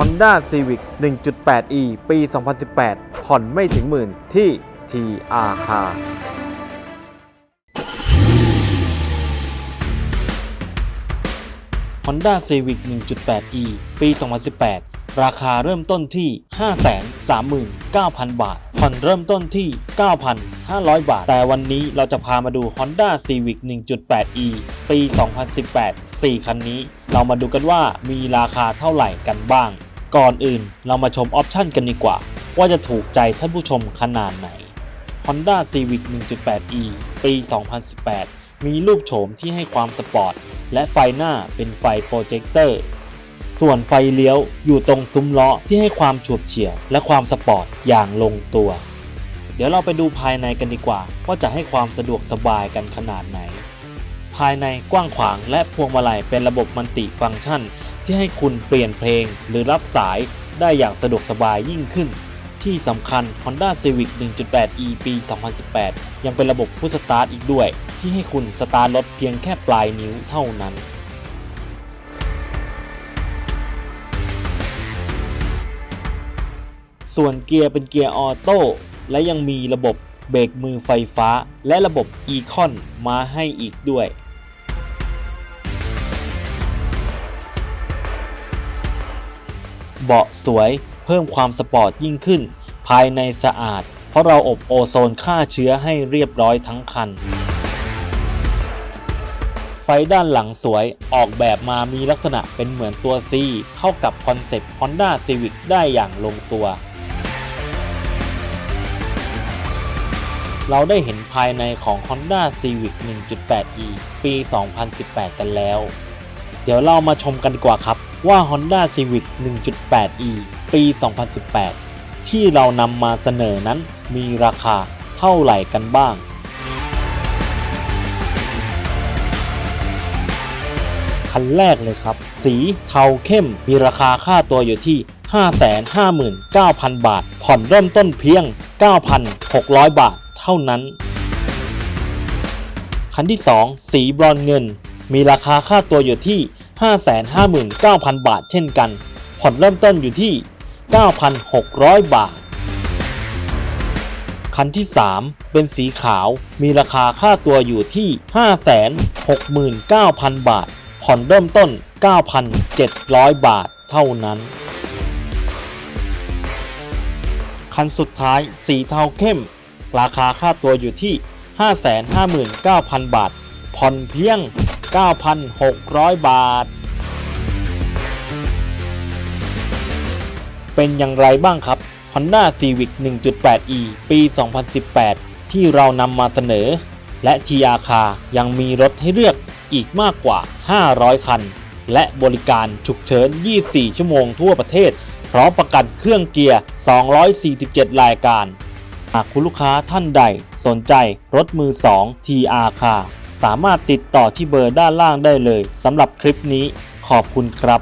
Honda Civic 1.8e ปี 2018 ผ่อนไม่ถึงหมื่นที่ TR Car Honda Civic 1.8e ปี 2018 ราคาเริ่มต้นที่ 539,000 บาท ผ่อนเริ่มต้นที่ 9,500 บาท แต่วันนี้เราจะพามาดู Honda Civic 1.8e ปี 2018 4 คันนี้ เรามาดูกันว่ามีราคาเท่าไหร่กันบ้าง ก่อนอื่นเรามาชมออปชันกันดีกว่า ว่าจะถูกใจท่านผู้ชมขนาดไหน Honda Civic 1.8e ปี 2018 มีรูปโฉมที่ให้ความสปอร์ต และไฟหน้าเป็นไฟโปรเจคเตอร์ ส่วนไฟเลี้ยวอยู่ตรงซุ้มล้อที่ให้ความฉูบเฉี่ยว และความสปอร์ตอย่างลงตัว เดี๋ยวเราไปดูภายในกันดีกว่า ว่าจะให้ความสะดวกสบายกันขนาดไหน ภายในกว้างขวางและพวงมาลัยเป็นระบบมัลติฟังก์ชัน ที่ให้คุณเปลี่ยนเพลงหรือรับสายได้อย่างสะดวกสบายยิ่งขึ้น ที่สำคัญ Honda Civic 1.8e ปี 2018 ยังเป็นระบบพุชสตาร์ทอีกด้วย ที่ให้คุณสตาร์ทรถเพียงแค่ปลายนิ้วเท่านั้นส่วนเกียร์เป็นเกียร์ออโต้และยังมีระบบเบรกมือไฟฟ้า และระบบ e-con มาให้อีกด้วย เบาะสวย เพิ่มความสปอร์ตยิ่งขึ้น ภายในสะอาด เพราะเราอบโอโซนฆ่าเชื้อให้เรียบร้อยทั้งคัน ไฟด้านหลังสวยออกแบบมามีลักษณะเป็นเหมือนตัว C เข้ากับคอนเซปต์ Honda Civic ได้อย่างลงตัว เราได้เห็นภายในของ Honda Civic 1.8e ปี 2018 กันแล้ว เดี๋ยวเรามาชมกันดีกว่าครับ ว่า Honda Civic 1.8e ปี 2018 ที่เรานำมาเสนอนั้นมีราคาเท่าไหร่กันบ้าง คันแรกเลยครับ สีเทาเข้มมีราคาค่าตัวอยู่ที่ 559,000 บาท ผ่อนเริ่มต้นเพียง 9,600 บาทเท่านั้น คันที่ 2 สีบรอนซ์เงิน มีราคาค่าตัวอยู่ที่ 559,000 บาทเช่นกัน ผ่อนเริ่มต้นอยู่ที่ 9,600 บาท คันที่ 3 เป็นสีขาว มีราคาค่าตัวอยู่ที่ 569,000 บาท ผ่อนเริ่มต้น 9,700 บาทเท่านั้น คันสุดท้ายสีเทาเข้ม ราคาค่าตัวอยู่ที่ 559,000 บาท ผ่อนเพียง 9,600 บาท เป็นอย่างไรบ้างครับ Honda Civic 1.8e ปี 2018 ที่เรานำมาเสนอ และ TR Car ยังมีรถให้เลือกอีกมากกว่า 500 คัน และบริการฉุกเฉิน 24 ชั่วโมงทั่วประเทศ พร้อมประกันเครื่องเกียร์ 247 รายการ หากคุณลูกค้าท่านใดสนใจรถมือ 2 TR Car สามารถติดต่อที่เบอร์ด้านล่างได้เลยสำหรับคลิปนี้ขอบคุณครับ